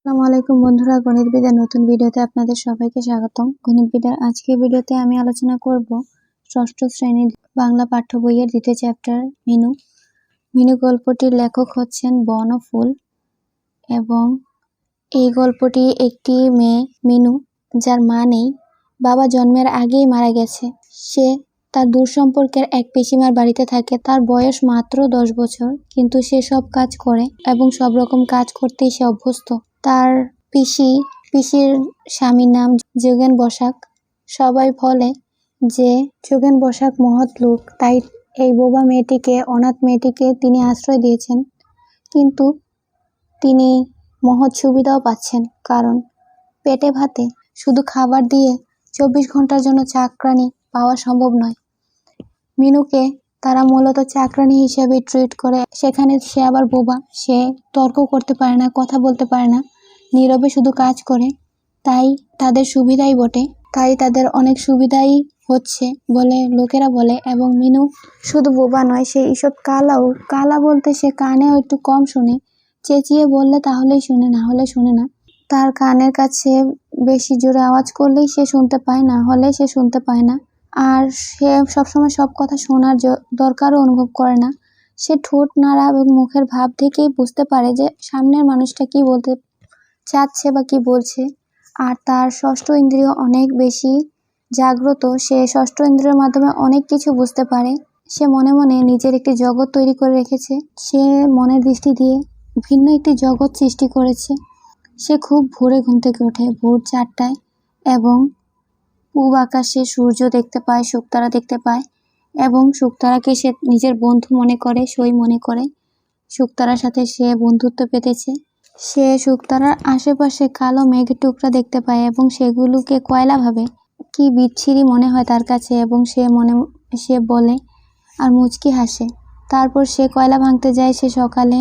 আসসালামু আলাইকুম বন্ধুরা, গণিত বিদ্যার নতুন ভিডিওতে আপনাদের সবাইকে স্বাগতম। গণিত বিদ্যার আজকের ভিডিওতে আমি আলোচনা করব ষষ্ঠ শ্রেণির বাংলা পাঠ্য বইয়ের দ্বিতীয় চ্যাপ্টার মিনু। মিনু গল্পটির লেখক হচ্ছেন বনফুল এবং এই গল্পটি একটি মেয়ে মিনু, যার মা নেই। বাবা জন্মের আগেই মারা গেছে। সে তার দূর সম্পর্কের এক পিসিমার বাড়িতে থাকে। তার বয়স মাত্র দশ বছর, কিন্তু সে সব কাজ করে এবং সব রকম কাজ করতেই সে অভ্যস্ত। তার পিসি, পিসির স্বামীর নাম যোগেন বসাক। সবাই বলে যে, যোগেন বসাক মহৎ লোক, তাই এই বোবা মেয়েটিকে, অনাথ মেয়েটিকে তিনি আশ্রয় দিয়েছেন। কিন্তু তিনি মহৎ সুবিধাও পাচ্ছেন, কারণ পেটে ভাতে শুধু খাবার দিয়ে চব্বিশ ঘণ্টার জন্য চাকরানি পাওয়া সম্ভব নয়। মিনুকে তারা মূলত চাকরানি হিসেবে ট্রিট করে, সেখানে সে আবার বোবা। সে তর্ক করতে পারে না, কথা বলতে পারে না, নীরবে শুধু কাজ করে। তাই তাদের সুবিধাই বটে। তাই তাদের অনেক সুবিধাই হচ্ছে বলে লোকেরা বলে এবং মিনু শুধু বোবা নয়, সে ঈষৎ কালাও, কালা বলতে সে কানেও একটু কম শুনে। চেঁচিয়ে বললে, তাহলেই শুনে, না হলে শুনে না। তার কানের কাছে বেশি জোরে আওয়াজ করলেই সে শুনতে পায়, না হলে সে শুনতে পায় না। আর সে সবসময় সব কথা শোনার দরকারও অনুভব করে না। সে ঠোঁট নাড়া এবং মুখের ভাব থেকেই বুঝতে পারে যে সামনের মানুষটা কি বলতে চাচ্ছে বা কি বলছে। আর তার ষষ্ঠ ইন্দ্রিয় অনেক বেশি জাগ্রত, সে ষষ্ঠ ইন্দ্রিয়ের মাধ্যমে অনেক কিছু বুঝতে পারে। সে মনে মনে নিজের একটি জগৎ তৈরি করে রেখেছে। সে মনের দৃষ্টি দিয়ে ভিন্ন একটি জগৎ সৃষ্টি করেছে। সে খুব ভোরে ঘুম থেকে ওঠে, ভোর চারটায় এবং পূব আকাশে সূর্য দেখতে পায়, শুকতারা দেখতে পায় এবং শুকতারাকে সে নিজের বন্ধু মনে করে, সই মনে করে। শুকতারার সাথে সে বন্ধুত্ব পেতেছে। সে শুকতারার আশেপাশে কালো মেঘের টুকরা দেখতে পায় এবং সেগুলোকে কয়লা ভাবে। কি বিচ্ছিরি মনে হয় তার কাছে এবং সে মনে, সে বলে আর মুচকি হাসে। তারপর সে কয়লা ভাঙতে যায়, সে সকালে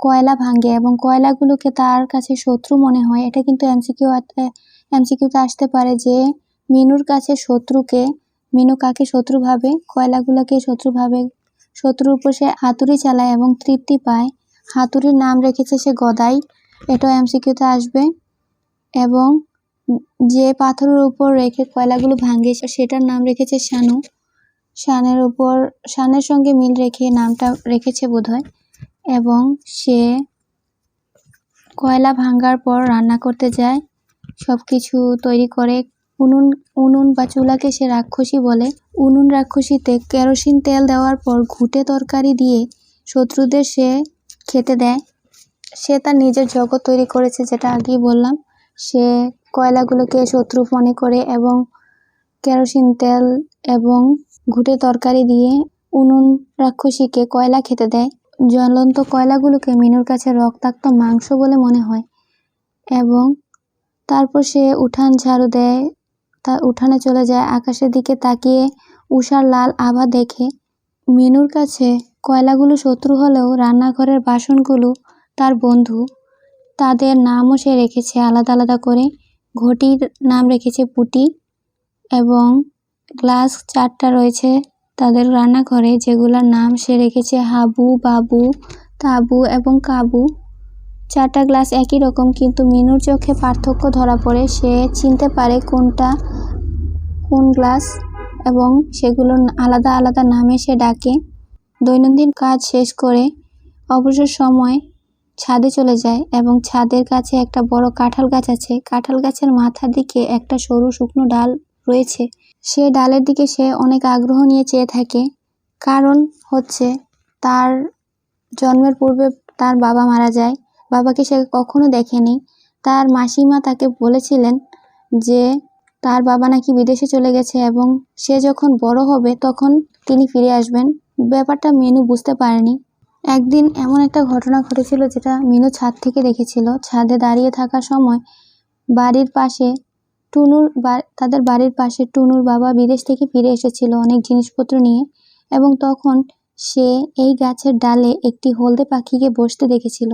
কয়লা ভাঙে এবং কয়লাগুলোকে তার কাছে শত্রু মনে হয়। এটা কিন্তু এমসিকিউ, এমসিকিউতে আসতে পারে যে মিনুর কাছে শত্রুকে, মিনু কাকে শত্রু ভাবে? কয়লাগুলোকে শত্রু ভাবে? শত্রুর উপর সে হাতুড়ি চালায় এবং তৃপ্তি পায়। হাতুড়ির নাম রেখেছে সে গদাই। এটাও এমসিকিউতে আসবে। এবং যে পাথরের উপর রেখে কয়লাগুলো ভাঙে, সেটার নাম রেখেছে শানু। শানের উপর, শানের সঙ্গে মিল রেখে নামটা রেখেছে বোধহয়। এবং সে কয়লা ভাঙ্গার পর রান্না করতে যায়। সব কিছু তৈরি করে উনুন উনুন বা চুলাকে সে রাক্ষসী বলে। উনুন রাক্ষসীতে কেরোসিন তেল দেওয়ার পর ঘুটে তরকারি দিয়ে শত্রুদের সে খেতে দেয়। সে তার নিজের জগৎ তৈরি করেছে যেটা আগেই বললাম। সে কয়লাগুলোকে শত্রু মনে করে এবং কেরোসিন তেল এবং ঘুটে তরকারি দিয়ে উনুন রাক্ষসীকে কয়লা খেতে দেয়। জ্বলন্ত কয়লাগুলোকে মিনুর কাছে রক্তাক্ত মাংস বলে মনে হয় এবং তারপর সে উঠান ঝাড়ু দেয় তা উঠানে চলে যায়। আকাশের দিকে তাকিয়ে উষার লাল আভা দেখে। মিনুর কাছে কয়লাগুলো শত্রু হলেও রান্নাঘরের বাসনগুলো তার বন্ধু। তাদের নামও সে রেখেছে আলাদা আলাদা করে। ঘটির নাম রেখেছে পুটি এবং গ্লাস চারটা রয়েছে তাদের রান্নাঘরে, যেগুলোর নাম সে রেখেছে হাবু, বাবু, তাবু এবং কাবু। চারটা গ্লাস একই রকম, কিন্তু মিনুর চোখে পার্থক্য ধরা পড়ে। সে চিনতে পারে কোনটা কোন গ্লাস এবং সেগুলো আলাদা আলাদা নামে সে ডাকে। দৈনন্দিন কাজ শেষ করে অবসর সময় ছাদে চলে যায় এবং ছাদের কাছে একটা বড় কাঁঠাল গাছ আছে। কাঁঠাল গাছের মাথার দিকে একটা সরু শুকনো ডাল রয়েছে। সে ডালের দিকে সে অনেক আগ্রহ নিয়ে চেয়ে থাকে। কারণ হচ্ছে তার জন্মের পূর্বে তার বাবা মারা যায়। বাবাকে সে কখনো দেখেনি। তার মাসিমা তাকে বলেছিলেন যে, তার বাবা নাকি বিদেশে চলে গেছে এবং সে যখন বড় হবে তখন তিনি ফিরে আসবেন। ব্যাপারটা মিনু বুঝতে পারেনি। একদিন এমন একটা ঘটনা ঘটেছিল যেটা মিনু ছাদ থেকে দেখেছিল। ছাদে দাঁড়িয়ে থাকার সময় বাড়ির পাশে টুনুর তাদের বাড়ির পাশে টুনুর বাবা বিদেশ থেকে ফিরে এসেছিল অনেক জিনিসপত্র নিয়ে এবং তখন সে এই গাছের ডালে একটি হলদে পাখিকে বসতে দেখেছিল।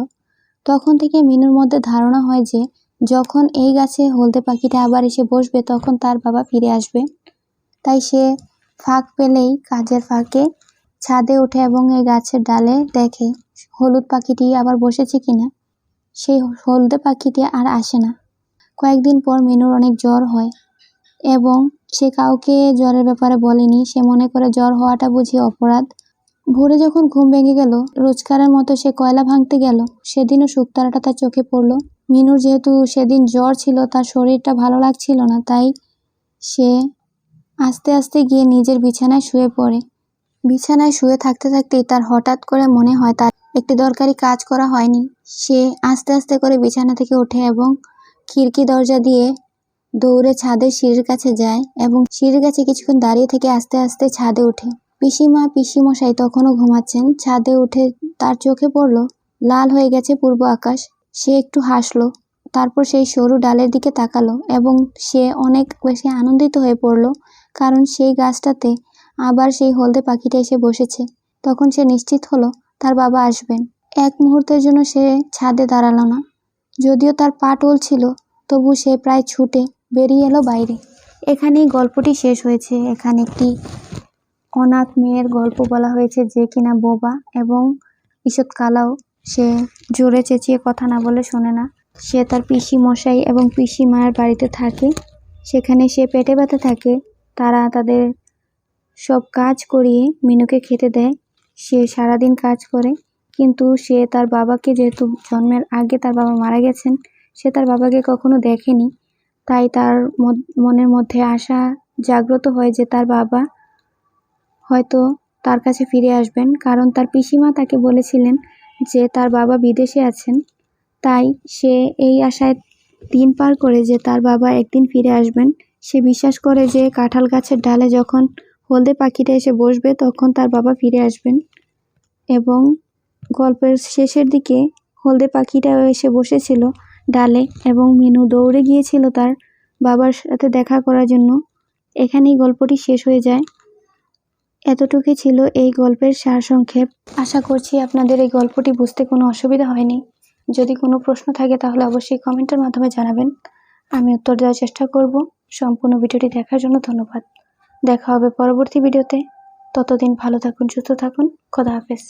তখন থেকে মিনুর মধ্যে ধারণা হয় যে, যখন এই গাছে হলদে পাখিটা আবার এসে বসবে, তখন তার বাবা ফিরে আসবে। তাই সে ফাঁক পেলেই কাজের ফাঁকে ছাদে ওঠে এবং এই গাছের ডালে দেখে, হলুদ পাখিটি আবার বসেছে কিনা সেই হলদে পাখিটি আর আসে না। কয়েকদিন পর মিনুর অনেক জ্বর হয় এবং সে কাউকে জ্বরের ব্যাপারে বলেনি। সে মনে করে জ্বর হওয়াটা বুঝি অপরাধ। ভোরে যখন ঘুম ভেঙে গেল, রোজকারের মতো সে কয়লা ভাঙতে গেল, সেদিনও শুকতারাটা তার চোখে পড়ল। মিনুর যেহেতু সেদিন জ্বর ছিল, তার শরীরটা ভালো লাগছিল না, তাই সে আস্তে আস্তে গিয়ে নিজের বিছানায় শুয়ে পড়ে। বিছানায় শুয়ে থাকতে থাকতেই তার হঠাৎ করে মনে হয় তার একটি দরকারি কাজ করা হয়নি। সে আস্তে আস্তে করে বিছানা থেকে ওঠে এবং খিড়কি দরজা দিয়ে দৌড়ে ছাদের সিঁড়ির কাছে যায় এবং সিঁড়ির কাছে কিছুক্ষণ দাঁড়িয়ে থেকে আস্তে আস্তে ছাদে ওঠে। পিসিমা পিসিমশাই তখনও ঘুমাচ্ছেন। ছাদে উঠে তার চোখে পড়ল, লাল হয়ে গেছে পূর্ব আকাশ। সে একটু হাসলো, তারপর সেই সরু ডালের দিকে তাকালো এবং সে অনেক বেশি আনন্দিত হয়ে পড়ল, কারণ সেই গাছটাতে আবার সেই হলদে পাখিটা এসে বসেছে। তখন সে নিশ্চিত হলো, তার বাবা আসবেন। এক মুহূর্তের জন্য সে ছাদে দাঁড়াল না। যদিও তার পা ছিল তবু সে প্রায় ছুটে বেরিয়ে এলো বাইরে। এখানেই গল্পটি শেষ হয়েছে। এখানে একটি অনাথ মেয়ের গল্প বলা হয়েছে যে কিনা বোবা এবং ঈষৎ কালাও সে জোরে চেঁচিয়ে কথা না বলে শোনে না। সে তার পিসি মশাই এবং পিসি মায়ের বাড়িতে থাকে। সেখানে সে পেটে ব্যথা থাকে। তারা তাদের সব কাজ করিয়ে মিনুকে খেতে দেয়। সে সারাদিন কাজ করে। কিন্তু সে তার বাবাকে যেহেতু জন্মের আগে তার বাবা মারা গেছেন, সে তার বাবাকে কখনো দেখেনি। তাই তার মনের মধ্যে আশা জাগ্রত হয় যে তার বাবা হয়তো তার কাছে ফিরে আসবেন, কারণ তার পিসিমা তাকে বলেছিলেন যে তার বাবা বিদেশে আছেন। তাই সে এই আশায় দিন পার করে যে তার বাবা একদিন ফিরে আসবেন। সে বিশ্বাস করে যে কাঁঠাল গাছের ডালে যখন হলদে পাখিটা এসে বসবে, তখন তার বাবা ফিরে আসবেন এবং গল্পের শেষের দিকে হলদে পাখিটা এসে বসেছিল ডালে এবং মিনু দৌড়ে গিয়েছিল তার বাবার সাথে দেখা করার জন্য। এখানেই গল্পটি শেষ হয়ে যায়। এতটুকুই ছিল এই গল্পের সারসংক্ষেপ। আশা করছি আপনাদের এই গল্পটি বুঝতে কোনো অসুবিধা হয়নি। যদি কোনো প্রশ্ন থাকে তাহলে অবশ্যই কমেন্টের মাধ্যমে জানাবেন। আমি উত্তর দেওয়ার চেষ্টা করব। সম্পূর্ণ ভিডিওটি দেখার জন্য ধন্যবাদ। দেখা হবে পরবর্তী ভিডিওতে। ততদিন ভালো থাকুন, সুস্থ থাকুন। খোদা হাফেজ।